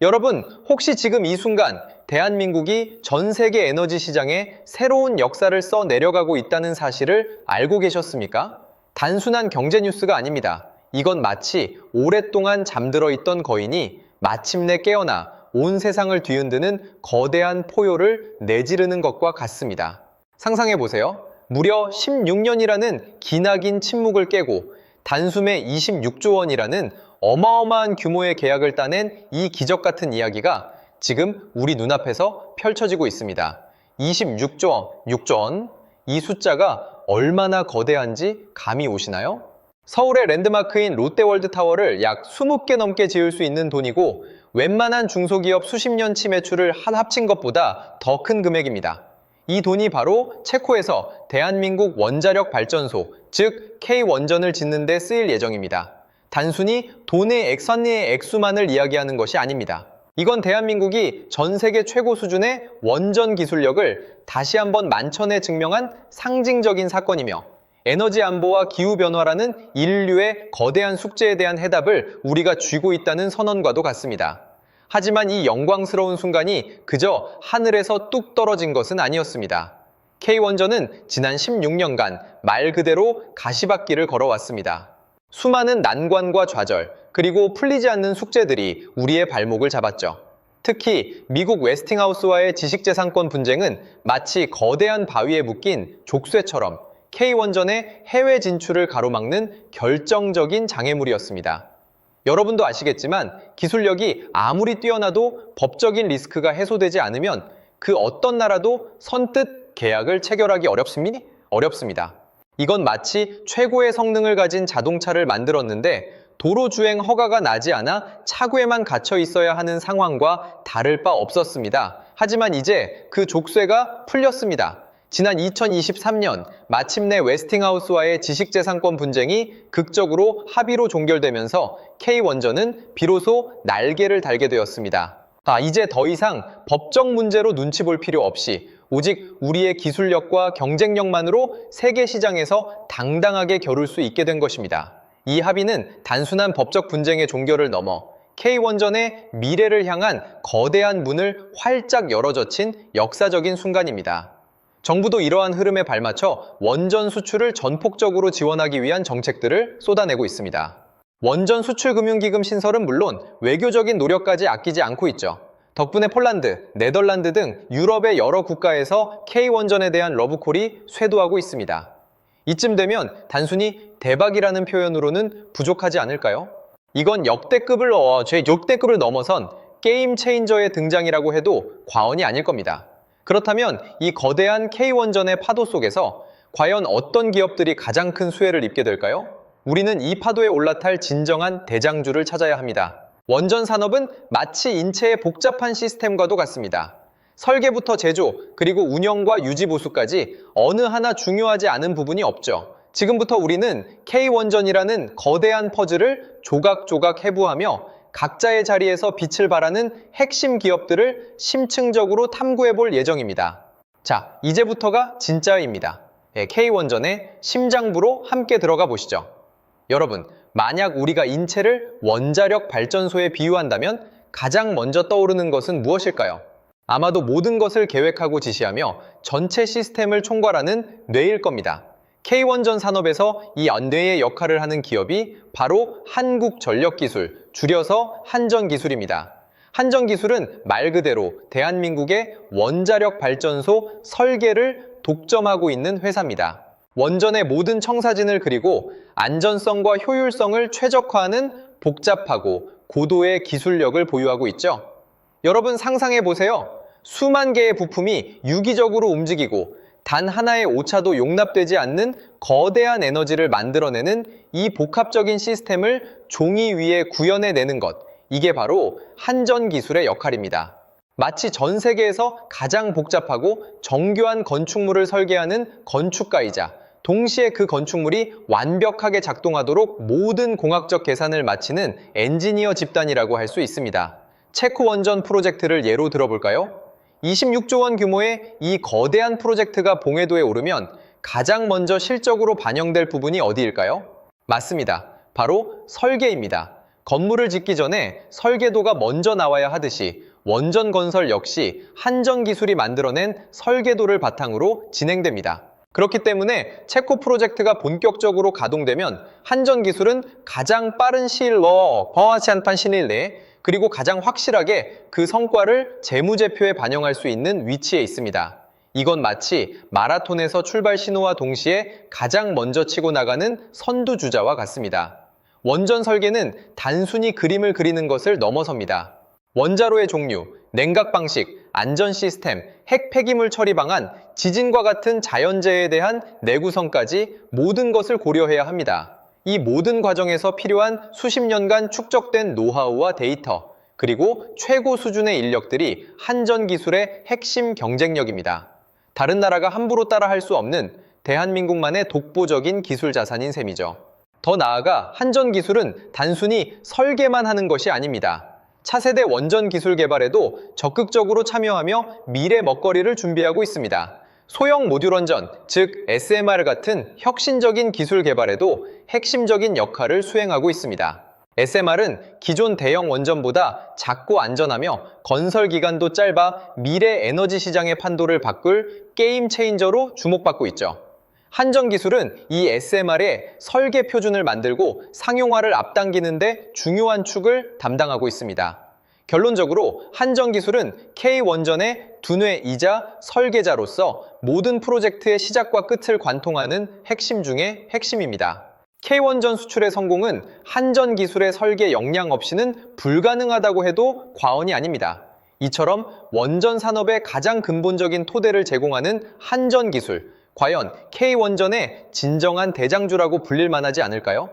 여러분, 혹시 지금 이 순간 대한민국이 전 세계 에너지 시장에 새로운 역사를 써 내려가고 있다는 사실을 알고 계셨습니까? 단순한 경제 뉴스가 아닙니다. 이건 마치 오랫동안 잠들어 있던 거인이 마침내 깨어나 온 세상을 뒤흔드는 거대한 포효를 내지르는 것과 같습니다. 상상해 보세요. 무려 16년이라는 기나긴 침묵을 깨고 단숨에 26조 원이라는 어마어마한 규모의 계약을 따낸 이 기적 같은 이야기가 지금 우리 눈앞에서 펼쳐지고 있습니다. 26조, 6조 원. 이 숫자가 얼마나 거대한지 감이 오시나요? 서울의 랜드마크인 롯데월드 타워를 약 20개 넘게 지을 수 있는 돈이고 웬만한 중소기업 수십 년치 매출을 한 합친 것보다 더 큰 금액입니다. 이 돈이 바로 체코에서 대한민국 원자력 발전소, 즉 K원전을 짓는 데 쓰일 예정입니다. 단순히 돈의 액선리의 액수만을 이야기하는 것이 아닙니다. 이건 대한민국이 전 세계 최고 수준의 원전 기술력을 다시 한번 만천에 증명한 상징적인 사건이며 에너지 안보와 기후 변화라는 인류의 거대한 숙제에 대한 해답을 우리가 쥐고 있다는 선언과도 같습니다. 하지만 이 영광스러운 순간이 그저 하늘에서 뚝 떨어진 것은 아니었습니다. K원전은 지난 16년간 말 그대로 가시밭길을 걸어왔습니다. 수많은 난관과 좌절, 그리고 풀리지 않는 숙제들이 우리의 발목을 잡았죠. 특히 미국 웨스팅하우스와의 지식재산권 분쟁은 마치 거대한 바위에 묶인 족쇄처럼 K원전의 해외 진출을 가로막는 결정적인 장애물이었습니다. 여러분도 아시겠지만 기술력이 아무리 뛰어나도 법적인 리스크가 해소되지 않으면 그 어떤 나라도 선뜻 계약을 체결하기 어렵습니? 어렵습니다. 이건 마치 최고의 성능을 가진 자동차를 만들었는데 도로 주행 허가가 나지 않아 차고에만 갇혀 있어야 하는 상황과 다를 바 없었습니다. 하지만 이제 그 족쇄가 풀렸습니다. 지난 2023년 마침내 웨스팅하우스와의 지식재산권 분쟁이 극적으로 합의로 종결되면서 K원전은 비로소 날개를 달게 되었습니다. 아, 이제 더 이상 법적 문제로 눈치 볼 필요 없이 오직 우리의 기술력과 경쟁력만으로 세계 시장에서 당당하게 겨룰 수 있게 된 것입니다. 이 합의는 단순한 법적 분쟁의 종결을 넘어 K원전의 미래를 향한 거대한 문을 활짝 열어젖힌 역사적인 순간입니다. 정부도 이러한 흐름에 발맞춰 원전 수출을 전폭적으로 지원하기 위한 정책들을 쏟아내고 있습니다. 원전 수출금융기금 신설은 물론 외교적인 노력까지 아끼지 않고 있죠. 덕분에 폴란드, 네덜란드 등 유럽의 여러 국가에서 K원전에 대한 러브콜이 쇄도하고 있습니다. 이쯤 되면 단순히 대박이라는 표현으로는 부족하지 않을까요? 이건 역대급을 어, 제 역대급을 넘어선 게임 체인저의 등장이라고 해도 과언이 아닐 겁니다. 그렇다면 이 거대한 K원전의 파도 속에서 과연 어떤 기업들이 가장 큰 수혜를 입게 될까요? 우리는 이 파도에 올라탈 진정한 대장주를 찾아야 합니다. 원전 산업은 마치 인체의 복잡한 시스템과도 같습니다. 설계부터 제조, 그리고 운영과 유지 보수까지 어느 하나 중요하지 않은 부분이 없죠. 지금부터 우리는 K원전이라는 거대한 퍼즐을 조각조각 해부하며 각자의 자리에서 빛을 발하는 핵심 기업들을 심층적으로 탐구해 볼 예정입니다. 자, 이제부터가 진짜입니다. 예, K원전의 심장부로 함께 들어가 보시죠. 여러분, 만약 우리가 인체를 원자력 발전소에 비유한다면 가장 먼저 떠오르는 것은 무엇일까요? 아마도 모든 것을 계획하고 지시하며 전체 시스템을 총괄하는 뇌일 겁니다. K원전 산업에서 이 뇌의 역할을 하는 기업이 바로 한국전력기술, 줄여서 한전기술입니다. 한전기술은 말 그대로 대한민국의 원자력 발전소 설계를 독점하고 있는 회사입니다. 원전의 모든 청사진을 그리고 안전성과 효율성을 최적화하는 복잡하고 고도의 기술력을 보유하고 있죠. 여러분 상상해 보세요. 수만 개의 부품이 유기적으로 움직이고 단 하나의 오차도 용납되지 않는 거대한 에너지를 만들어내는 이 복합적인 시스템을 종이 위에 구현해내는 것. 이게 바로 한전 기술의 역할입니다. 마치 전 세계에서 가장 복잡하고 정교한 건축물을 설계하는 건축가이자 동시에 그 건축물이 완벽하게 작동하도록 모든 공학적 계산을 마치는 엔지니어 집단이라고 할 수 있습니다. 체코 원전 프로젝트를 예로 들어볼까요? 26조 원 규모의 이 거대한 프로젝트가 봉해도에 오르면 가장 먼저 실적으로 반영될 부분이 어디일까요? 맞습니다. 바로 설계입니다. 건물을 짓기 전에 설계도가 먼저 나와야 하듯이 원전 건설 역시 한전 기술이 만들어낸 설계도를 바탕으로 진행됩니다. 그렇기 때문에 체코 프로젝트가 본격적으로 가동되면 한전 기술은 가장 빠른 시일 내 버하치안판 신일 내 그리고 가장 확실하게 그 성과를 재무제표에 반영할 수 있는 위치에 있습니다. 이건 마치 마라톤에서 출발 신호와 동시에 가장 먼저 치고 나가는 선두주자와 같습니다. 원전 설계는 단순히 그림을 그리는 것을 넘어섭니다. 원자로의 종류, 냉각 방식, 안전 시스템, 핵 폐기물 처리 방안, 지진과 같은 자연재해에 대한 내구성까지 모든 것을 고려해야 합니다. 이 모든 과정에서 필요한 수십 년간 축적된 노하우와 데이터, 그리고 최고 수준의 인력들이 한전 기술의 핵심 경쟁력입니다. 다른 나라가 함부로 따라할 수 없는 대한민국만의 독보적인 기술 자산인 셈이죠. 더 나아가 한전 기술은 단순히 설계만 하는 것이 아닙니다. 차세대 원전 기술 개발에도 적극적으로 참여하며 미래 먹거리를 준비하고 있습니다. 소형 모듈 원전, 즉 SMR 같은 혁신적인 기술 개발에도 핵심적인 역할을 수행하고 있습니다. SMR은 기존 대형 원전보다 작고 안전하며 건설 기간도 짧아 미래 에너지 시장의 판도를 바꿀 게임 체인저로 주목받고 있죠. 한전 기술은 이 SMR의 설계 표준을 만들고 상용화를 앞당기는데 중요한 축을 담당하고 있습니다. 결론적으로 한전 기술은 K원전의 두뇌이자 설계자로서 모든 프로젝트의 시작과 끝을 관통하는 핵심 중의 핵심입니다. K원전 수출의 성공은 한전 기술의 설계 역량 없이는 불가능하다고 해도 과언이 아닙니다. 이처럼 원전 산업의 가장 근본적인 토대를 제공하는 한전 기술, 과연 K원전의 진정한 대장주라고 불릴 만하지 않을까요?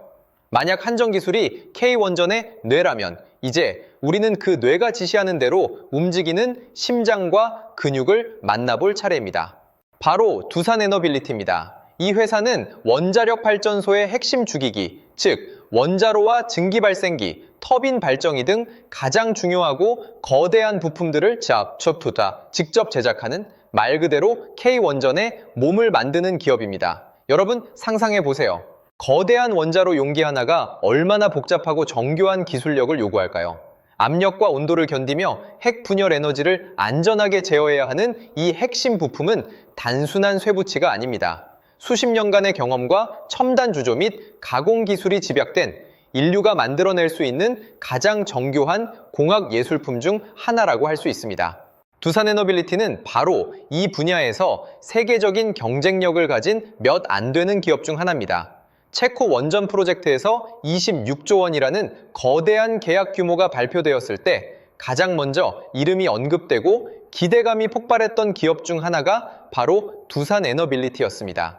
만약 한전 기술이 K원전의 뇌라면 이제 우리는 그 뇌가 지시하는 대로 움직이는 심장과 근육을 만나볼 차례입니다. 바로 두산에너빌리티입니다. 이 회사는 원자력 발전소의 핵심 주기기, 즉 원자로와 증기 발생기, 터빈 발정기 등 가장 중요하고 거대한 부품들을 잡초프다 직접 제작하는 말 그대로 K원전의 몸을 만드는 기업입니다. 여러분 상상해 보세요. 거대한 원자로 용기 하나가 얼마나 복잡하고 정교한 기술력을 요구할까요? 압력과 온도를 견디며 핵 분열 에너지를 안전하게 제어해야 하는 이 핵심 부품은 단순한 쇠붙이가 아닙니다. 수십 년간의 경험과 첨단 주조 및 가공 기술이 집약된 인류가 만들어낼 수 있는 가장 정교한 공학 예술품 중 하나라고 할 수 있습니다. 두산 에너빌리티는 바로 이 분야에서 세계적인 경쟁력을 가진 몇 안 되는 기업 중 하나입니다. 체코 원전 프로젝트에서 26조 원이라는 거대한 계약 규모가 발표되었을 때 가장 먼저 이름이 언급되고 기대감이 폭발했던 기업 중 하나가 바로 두산 에너빌리티였습니다.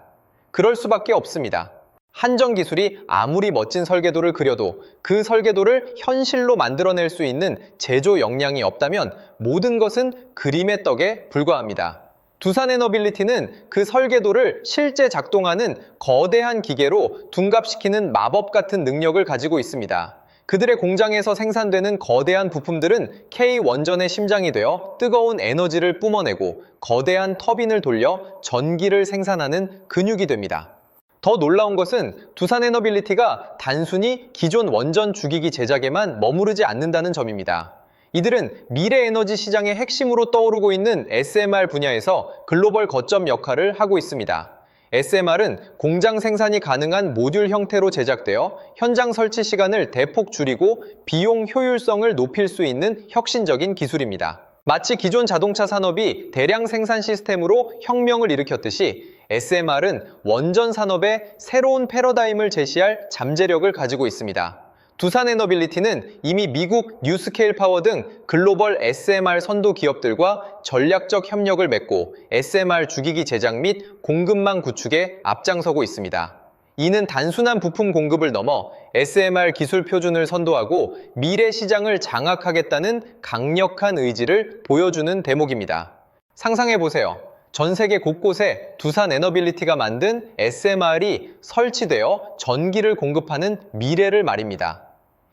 그럴 수밖에 없습니다. 한전 기술이 아무리 멋진 설계도를 그려도 그 설계도를 현실로 만들어낼 수 있는 제조 역량이 없다면 모든 것은 그림의 떡에 불과합니다. 두산 에너빌리티는 그 설계도를 실제 작동하는 거대한 기계로 둔갑시키는 마법 같은 능력을 가지고 있습니다. 그들의 공장에서 생산되는 거대한 부품들은 K원전의 심장이 되어 뜨거운 에너지를 뿜어내고 거대한 터빈을 돌려 전기를 생산하는 근육이 됩니다. 더 놀라운 것은 두산 에너빌리티가 단순히 기존 원전 주기기 제작에만 머무르지 않는다는 점입니다. 이들은 미래 에너지 시장의 핵심으로 떠오르고 있는 SMR 분야에서 글로벌 거점 역할을 하고 있습니다. SMR은 공장 생산이 가능한 모듈 형태로 제작되어 현장 설치 시간을 대폭 줄이고 비용 효율성을 높일 수 있는 혁신적인 기술입니다. 마치 기존 자동차 산업이 대량 생산 시스템으로 혁명을 일으켰듯이 SMR은 원전 산업의 새로운 패러다임을 제시할 잠재력을 가지고 있습니다. 두산 에너빌리티는 이미 미국 뉴스케일 파워 등 글로벌 SMR 선도 기업들과 전략적 협력을 맺고 SMR 주기기 제작 및 공급망 구축에 앞장서고 있습니다. 이는 단순한 부품 공급을 넘어 SMR 기술 표준을 선도하고 미래 시장을 장악하겠다는 강력한 의지를 보여주는 대목입니다. 상상해 보세요. 전 세계 곳곳에 두산 에너빌리티가 만든 SMR이 설치되어 전기를 공급하는 미래를 말입니다.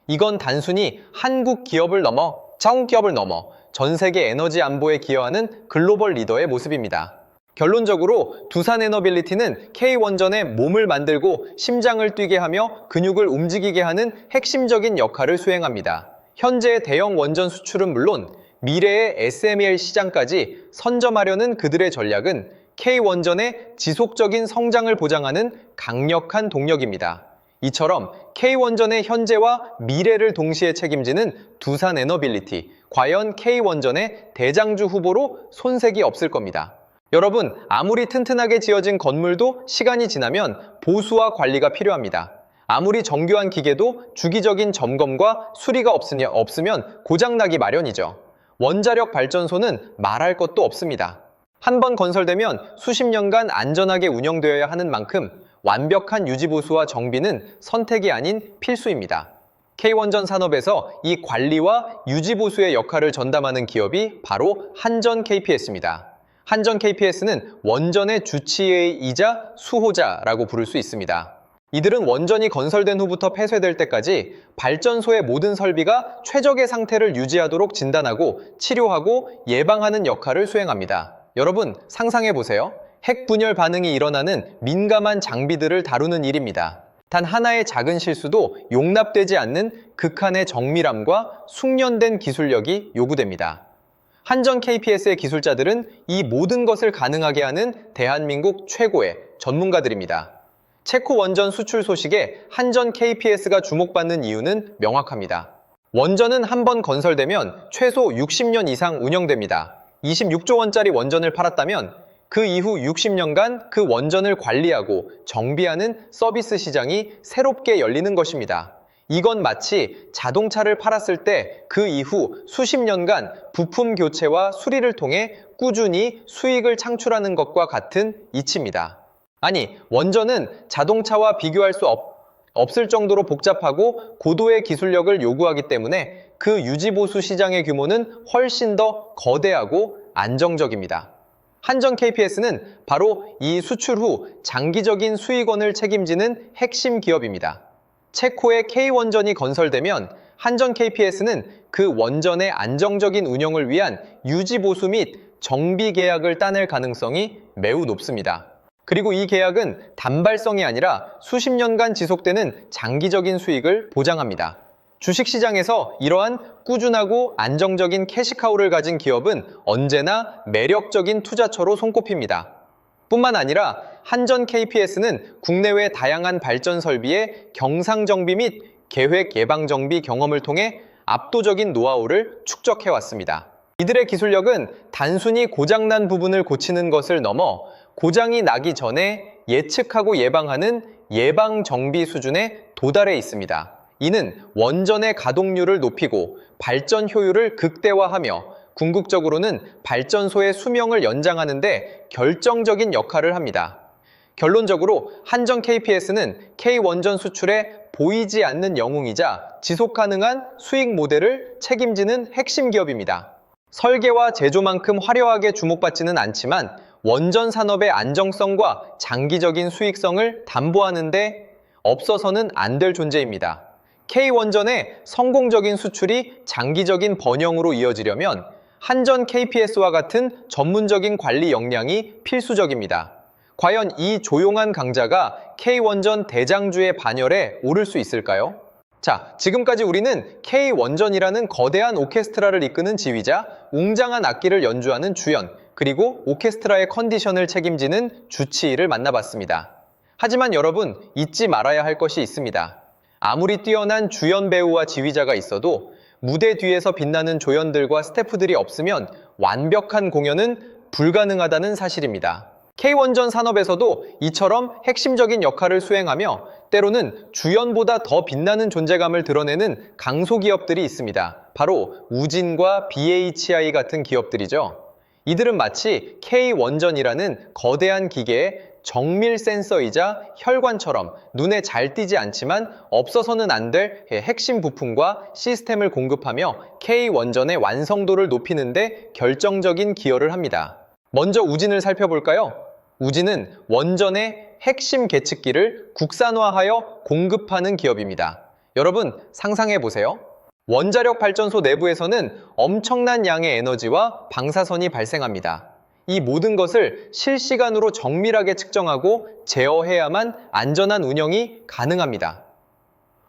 이건 단순히 한국 기업을 넘어 자국 기업을 넘어 전 세계 에너지 안보에 기여하는 글로벌 리더의 모습입니다. 결론적으로 두산 에너빌리티는 K 원전의 몸을 만들고 심장을 뛰게 하며 근육을 움직이게 하는 핵심적인 역할을 수행합니다. 현재의 대형 원전 수출은 물론 미래의 SMEL 시장까지 선점하려는 그들의 전략은 K원전의 지속적인 성장을 보장하는 강력한 동력입니다. 이처럼 K원전의 현재와 미래를 동시에 책임지는 두산 에너빌리티, 과연 K원전의 대장주 후보로 손색이 없을 겁니다. 여러분, 아무리 튼튼하게 지어진 건물도 시간이 지나면 보수와 관리가 필요합니다. 아무리 정교한 기계도 주기적인 점검과 수리가 없으냐, 없으면 고장나기 마련이죠. 원자력 발전소는 말할 것도 없습니다. 한 번 건설되면 수십 년간 안전하게 운영되어야 하는 만큼 완벽한 유지보수와 정비는 선택이 아닌 필수입니다. K원전 산업에서 이 관리와 유지보수의 역할을 전담하는 기업이 바로 한전 KPS입니다. 한전 KPS는 원전의 주치의이자 수호자라고 부를 수 있습니다. 이들은 원전이 건설된 후부터 폐쇄될 때까지 발전소의 모든 설비가 최적의 상태를 유지하도록 진단하고 치료하고 예방하는 역할을 수행합니다. 여러분, 상상해 보세요. 핵 분열 반응이 일어나는 민감한 장비들을 다루는 일입니다. 단 하나의 작은 실수도 용납되지 않는 극한의 정밀함과 숙련된 기술력이 요구됩니다. 한전 KPS의 기술자들은 이 모든 것을 가능하게 하는 대한민국 최고의 전문가들입니다. 체코 원전 수출 소식에 한전 KPS가 주목받는 이유는 명확합니다. 원전은 한 번 건설되면 최소 60년 이상 운영됩니다. 26조 원짜리 원전을 팔았다면 그 이후 60년간 그 원전을 관리하고 정비하는 서비스 시장이 새롭게 열리는 것입니다. 이건 마치 자동차를 팔았을 때 그 이후 수십 년간 부품 교체와 수리를 통해 꾸준히 수익을 창출하는 것과 같은 이치입니다. 아니, 원전은 자동차와 비교할 수 없, 없을 정도로 복잡하고 고도의 기술력을 요구하기 때문에 그 유지보수 시장의 규모는 훨씬 더 거대하고 안정적입니다. 한전 KPS는 바로 이 수출 후 장기적인 수익원을 책임지는 핵심 기업입니다. 체코의 K원전이 건설되면 한전 KPS는 그 원전의 안정적인 운영을 위한 유지보수 및 정비 계약을 따낼 가능성이 매우 높습니다. 그리고 이 계약은 단발성이 아니라 수십 년간 지속되는 장기적인 수익을 보장합니다. 주식시장에서 이러한 꾸준하고 안정적인 캐시카우를 가진 기업은 언제나 매력적인 투자처로 손꼽힙니다. 뿐만 아니라 한전 KPS는 국내외 다양한 발전 설비의 경상 정비 및 계획 예방 정비 경험을 통해 압도적인 노하우를 축적해 왔습니다. 이들의 기술력은 단순히 고장난 부분을 고치는 것을 넘어 고장이 나기 전에 예측하고 예방하는 예방 정비 수준에 도달해 있습니다. 이는 원전의 가동률을 높이고 발전 효율을 극대화하며 궁극적으로는 발전소의 수명을 연장하는 데 결정적인 역할을 합니다. 결론적으로 한전 KPS는 K원전 수출에 보이지 않는 영웅이자 지속 가능한 수익 모델을 책임지는 핵심 기업입니다. 설계와 제조만큼 화려하게 주목받지는 않지만 원전 산업의 안정성과 장기적인 수익성을 담보하는데 없어서는 안 될 존재입니다. K원전의 성공적인 수출이 장기적인 번영으로 이어지려면 한전 KPS와 같은 전문적인 관리 역량이 필수적입니다. 과연 이 조용한 강자가 K원전 대장주의 반열에 오를 수 있을까요? 자, 지금까지 우리는 K원전이라는 거대한 오케스트라를 이끄는 지휘자, 웅장한 악기를 연주하는 주연, 그리고 오케스트라의 컨디션을 책임지는 주치의를 만나봤습니다. 하지만 여러분, 잊지 말아야 할 것이 있습니다. 아무리 뛰어난 주연 배우와 지휘자가 있어도 무대 뒤에서 빛나는 조연들과 스태프들이 없으면 완벽한 공연은 불가능하다는 사실입니다. K원전 산업에서도 이처럼 핵심적인 역할을 수행하며 때로는 주연보다 더 빛나는 존재감을 드러내는 강소기업들이 있습니다. 바로 우진과 BHI 같은 기업들이죠. 이들은 마치 K원전이라는 거대한 기계에 정밀 센서이자 혈관처럼 눈에 잘 띄지 않지만 없어서는 안 될 핵심 부품과 시스템을 공급하며 K원전의 완성도를 높이는데 결정적인 기여를 합니다. 먼저 우진을 살펴볼까요? 우진은 원전의 핵심 계측기를 국산화하여 공급하는 기업입니다. 여러분 상상해 보세요. 원자력 발전소 내부에서는 엄청난 양의 에너지와 방사선이 발생합니다. 이 모든 것을 실시간으로 정밀하게 측정하고 제어해야만 안전한 운영이 가능합니다.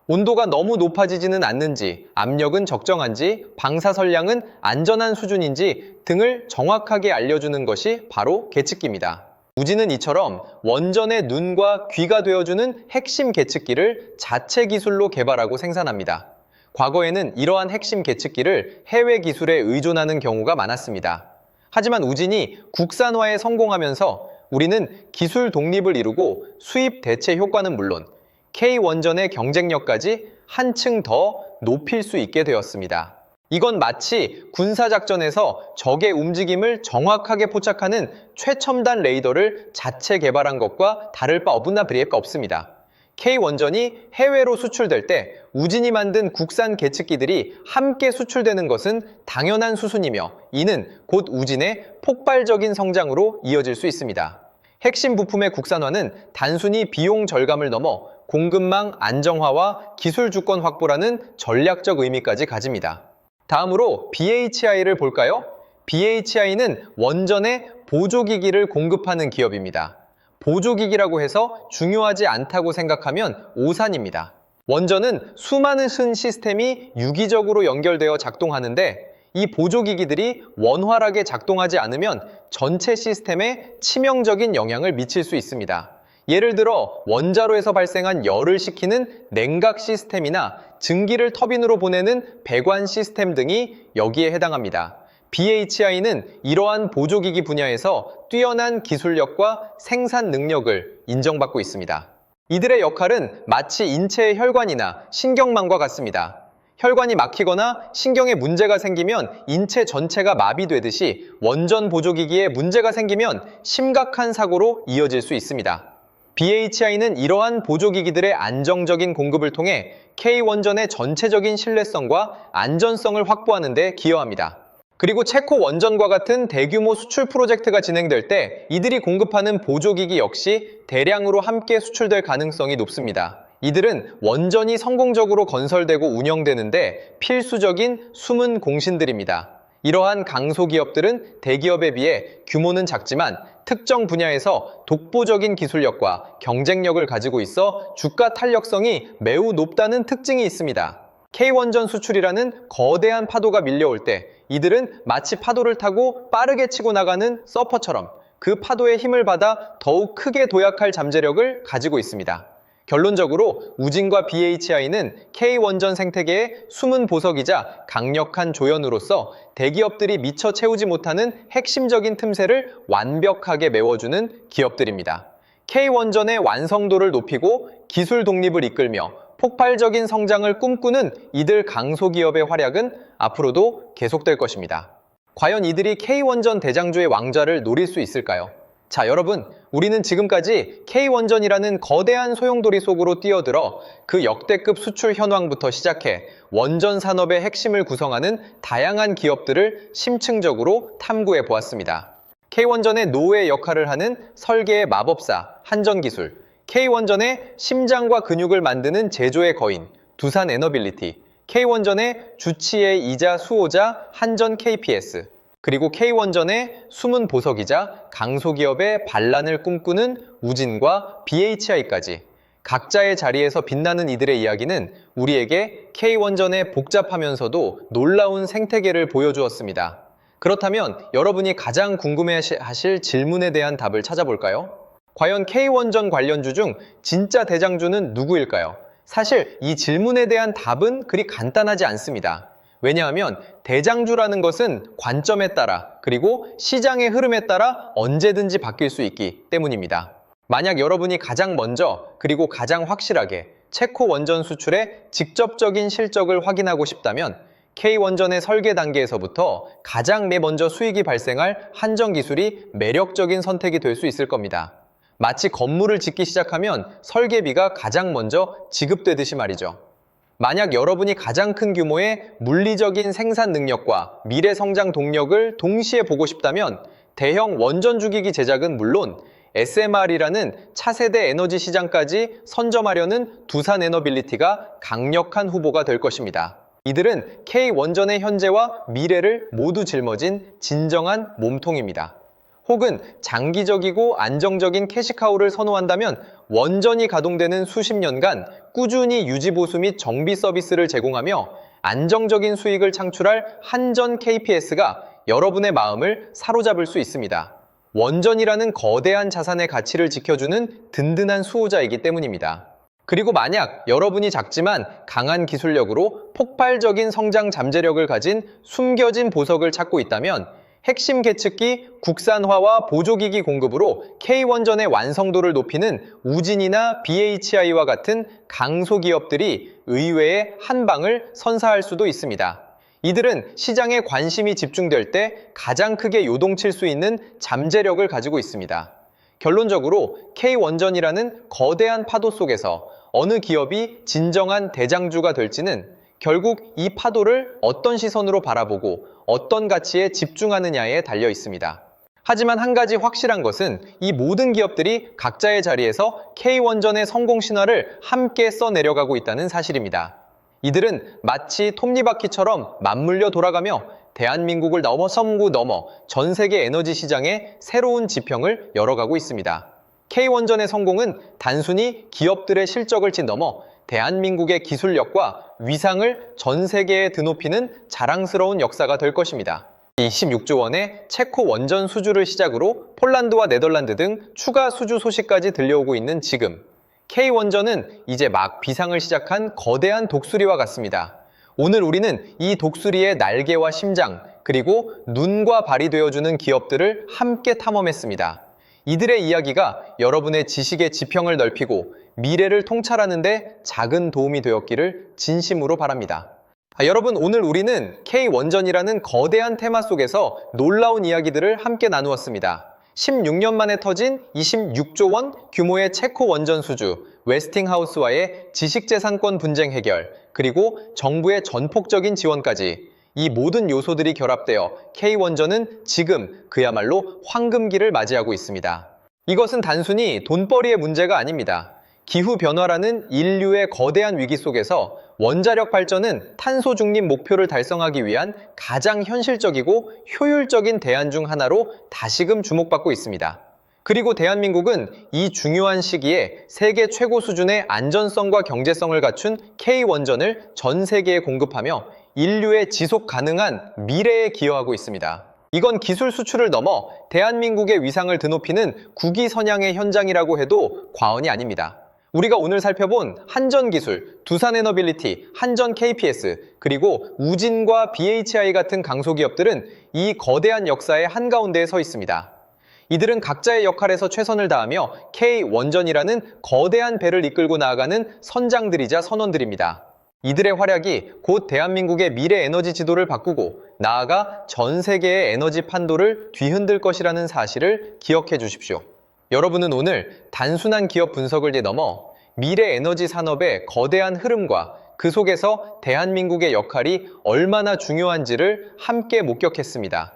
온도가 너무 높아지지는 않는지, 압력은 적정한지, 방사선량은 안전한 수준인지 등을 정확하게 알려주는 것이 바로 계측기입니다. 우지는 이처럼 원전의 눈과 귀가 되어주는 핵심 계측기를 자체 기술로 개발하고 생산합니다. 과거에는 이러한 핵심 계측기를 해외 기술에 의존하는 경우가 많았습니다. 하지만 우진이 국산화에 성공하면서 우리는 기술 독립을 이루고 수입 대체 효과는 물론 K원전의 경쟁력까지 한층 더 높일 수 있게 되었습니다. 이건 마치 군사작전에서 적의 움직임을 정확하게 포착하는 최첨단 레이더를 자체 개발한 것과 다를 바 없나 비례가 없습니다. K원전이 해외로 수출될 때 우진이 만든 국산 계측기들이 함께 수출되는 것은 당연한 수순이며 이는 곧 우진의 폭발적인 성장으로 이어질 수 있습니다. 핵심 부품의 국산화는 단순히 비용 절감을 넘어 공급망 안정화와 기술 주권 확보라는 전략적 의미까지 가집니다. 다음으로 BHI를 볼까요? BHI는 원전의 보조기기를 공급하는 기업입니다. 보조기기라고 해서 중요하지 않다고 생각하면 오산입니다. 원전은 수많은 큰 시스템이 유기적으로 연결되어 작동하는데 이 보조기기들이 원활하게 작동하지 않으면 전체 시스템에 치명적인 영향을 미칠 수 있습니다. 예를 들어 원자로에서 발생한 열을 식히는 냉각 시스템이나 증기를 터빈으로 보내는 배관 시스템 등이 여기에 해당합니다. BHI는 이러한 보조기기 분야에서 뛰어난 기술력과 생산 능력을 인정받고 있습니다. 이들의 역할은 마치 인체의 혈관이나 신경망과 같습니다. 혈관이 막히거나 신경에 문제가 생기면 인체 전체가 마비되듯이 원전 보조기기에 문제가 생기면 심각한 사고로 이어질 수 있습니다. BHI는 이러한 보조기기들의 안정적인 공급을 통해 K원전의 전체적인 신뢰성과 안전성을 확보하는 데 기여합니다. 그리고 체코 원전과 같은 대규모 수출 프로젝트가 진행될 때 이들이 공급하는 보조기기 역시 대량으로 함께 수출될 가능성이 높습니다. 이들은 원전이 성공적으로 건설되고 운영되는데 필수적인 숨은 공신들입니다. 이러한 강소기업들은 대기업에 비해 규모는 작지만 특정 분야에서 독보적인 기술력과 경쟁력을 가지고 있어 주가 탄력성이 매우 높다는 특징이 있습니다. K원전 수출이라는 거대한 파도가 밀려올 때 이들은 마치 파도를 타고 빠르게 치고 나가는 서퍼처럼 그 파도의 힘을 받아 더욱 크게 도약할 잠재력을 가지고 있습니다. 결론적으로 우진과 BHI는 K원전 생태계의 숨은 보석이자 강력한 조연으로서 대기업들이 미처 채우지 못하는 핵심적인 틈새를 완벽하게 메워주는 기업들입니다. K원전의 완성도를 높이고 기술 독립을 이끌며 폭발적인 성장을 꿈꾸는 이들 강소기업의 활약은 앞으로도 계속될 것입니다. 과연 이들이 K원전 대장주의 왕좌를 노릴 수 있을까요? 자, 여러분, 우리는 지금까지 K원전이라는 거대한 소용돌이 속으로 뛰어들어 그 역대급 수출 현황부터 시작해 원전 산업의 핵심을 구성하는 다양한 기업들을 심층적으로 탐구해 보았습니다. K원전의 노예 역할을 하는 설계의 마법사, 한전기술, K원전의 심장과 근육을 만드는 제조의 거인, 두산 에너빌리티, K원전의 주치의 이자 수호자, 한전 KPS, 그리고 K원전의 숨은 보석이자 강소기업의 반란을 꿈꾸는 우진과 BHI까지 각자의 자리에서 빛나는 이들의 이야기는 우리에게 K원전의 복잡하면서도 놀라운 생태계를 보여주었습니다. 그렇다면 여러분이 가장 궁금해하실 질문에 대한 답을 찾아볼까요? 과연 K원전 관련주 중 진짜 대장주는 누구일까요? 사실 이 질문에 대한 답은 그리 간단하지 않습니다. 왜냐하면 대장주라는 것은 관점에 따라 그리고 시장의 흐름에 따라 언제든지 바뀔 수 있기 때문입니다. 만약 여러분이 가장 먼저 그리고 가장 확실하게 체코 원전 수출의 직접적인 실적을 확인하고 싶다면 K원전의 설계 단계에서부터 가장 먼저 수익이 발생할 한정 기술이 매력적인 선택이 될 수 있을 겁니다. 마치 건물을 짓기 시작하면 설계비가 가장 먼저 지급되듯이 말이죠. 만약 여러분이 가장 큰 규모의 물리적인 생산 능력과 미래 성장 동력을 동시에 보고 싶다면 대형 원전 주기기 제작은 물론 SMR이라는 차세대 에너지 시장까지 선점하려는 두산 에너빌리티가 강력한 후보가 될 것입니다. 이들은 K 원전의 현재와 미래를 모두 짊어진 진정한 몸통입니다. 혹은 장기적이고 안정적인 캐시카우를 선호한다면 원전이 가동되는 수십 년간 꾸준히 유지 보수 및 정비 서비스를 제공하며 안정적인 수익을 창출할 한전 KPS가 여러분의 마음을 사로잡을 수 있습니다. 원전이라는 거대한 자산의 가치를 지켜주는 든든한 수호자이기 때문입니다. 그리고 만약 여러분이 작지만 강한 기술력으로 폭발적인 성장 잠재력을 가진 숨겨진 보석을 찾고 있다면 핵심 계측기 국산화와 보조기기 공급으로 K원전의 완성도를 높이는 우진이나 BHI와 같은 강소기업들이 의외의 한 방을 선사할 수도 있습니다. 이들은 시장에 관심이 집중될 때 가장 크게 요동칠 수 있는 잠재력을 가지고 있습니다. 결론적으로 K원전이라는 거대한 파도 속에서 어느 기업이 진정한 대장주가 될지는 결국 이 파도를 어떤 시선으로 바라보고 어떤 가치에 집중하느냐에 달려 있습니다. 하지만 한 가지 확실한 것은 이 모든 기업들이 각자의 자리에서 K원전의 성공 신화를 함께 써내려가고 있다는 사실입니다. 이들은 마치 톱니바퀴처럼 맞물려 돌아가며 대한민국을 넘어섬구 넘어 전 세계 에너지 시장의 새로운 지평을 열어가고 있습니다. K원전의 성공은 단순히 기업들의 실적을 짓넘어 대한민국의 기술력과 위상을 전 세계에 드높이는 자랑스러운 역사가 될 것입니다. 26조 원의 체코 원전 수주를 시작으로 폴란드와 네덜란드 등 추가 수주 소식까지 들려오고 있는 지금 K원전은 이제 막 비상을 시작한 거대한 독수리와 같습니다. 오늘 우리는 이 독수리의 날개와 심장, 그리고 눈과 발이 되어주는 기업들을 함께 탐험했습니다. 이들의 이야기가 여러분의 지식의 지평을 넓히고 미래를 통찰하는데 작은 도움이 되었기를 진심으로 바랍니다. 아, 여러분, 오늘 우리는 K원전이라는 거대한 테마 속에서 놀라운 이야기들을 함께 나누었습니다. 16년 만에 터진 26조 원 규모의 체코 원전 수주, 웨스팅하우스와의 지식재산권 분쟁 해결, 그리고 정부의 전폭적인 지원까지 이 모든 요소들이 결합되어 K원전은 지금 그야말로 황금기를 맞이하고 있습니다. 이것은 단순히 돈벌이의 문제가 아닙니다. 기후변화라는 인류의 거대한 위기 속에서 원자력 발전은 탄소 중립 목표를 달성하기 위한 가장 현실적이고 효율적인 대안 중 하나로 다시금 주목받고 있습니다. 그리고 대한민국은 이 중요한 시기에 세계 최고 수준의 안전성과 경제성을 갖춘 K원전을 전 세계에 공급하며 인류의 지속 가능한 미래에 기여하고 있습니다. 이건 기술 수출을 넘어 대한민국의 위상을 드높이는 국위 선양의 현장이라고 해도 과언이 아닙니다. 우리가 오늘 살펴본 한전기술, 두산에너빌리티, 한전 KPS, 그리고 우진과 BHI 같은 강소기업들은 이 거대한 역사의 한가운데에 서 있습니다. 이들은 각자의 역할에서 최선을 다하며 K원전이라는 거대한 배를 이끌고 나아가는 선장들이자 선원들입니다. 이들의 활약이 곧 대한민국의 미래 에너지 지도를 바꾸고 나아가 전 세계의 에너지 판도를 뒤흔들 것이라는 사실을 기억해 주십시오. 여러분은 오늘 단순한 기업 분석을 뒤넘어 미래 에너지 산업의 거대한 흐름과 그 속에서 대한민국의 역할이 얼마나 중요한지를 함께 목격했습니다.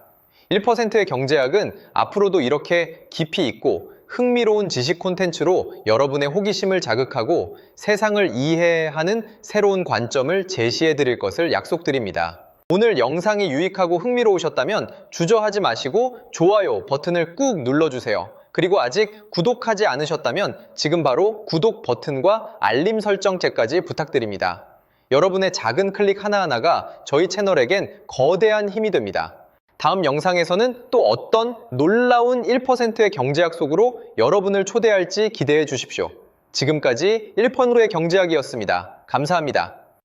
1%의 경제학은 앞으로도 이렇게 깊이 있고 흥미로운 지식 콘텐츠로 여러분의 호기심을 자극하고 세상을 이해하는 새로운 관점을 제시해 드릴 것을 약속드립니다. 오늘 영상이 유익하고 흥미로우셨다면 주저하지 마시고 좋아요 버튼을 꾹 눌러주세요. 그리고 아직 구독하지 않으셨다면 지금 바로 구독 버튼과 알림 설정제까지 부탁드립니다. 여러분의 작은 클릭 하나하나가 저희 채널에겐 거대한 힘이 됩니다. 다음 영상에서는 또 어떤 놀라운 1%의 경제학 속으로 여러분을 초대할지 기대해 주십시오. 지금까지 1%의 경제학이었습니다. 감사합니다.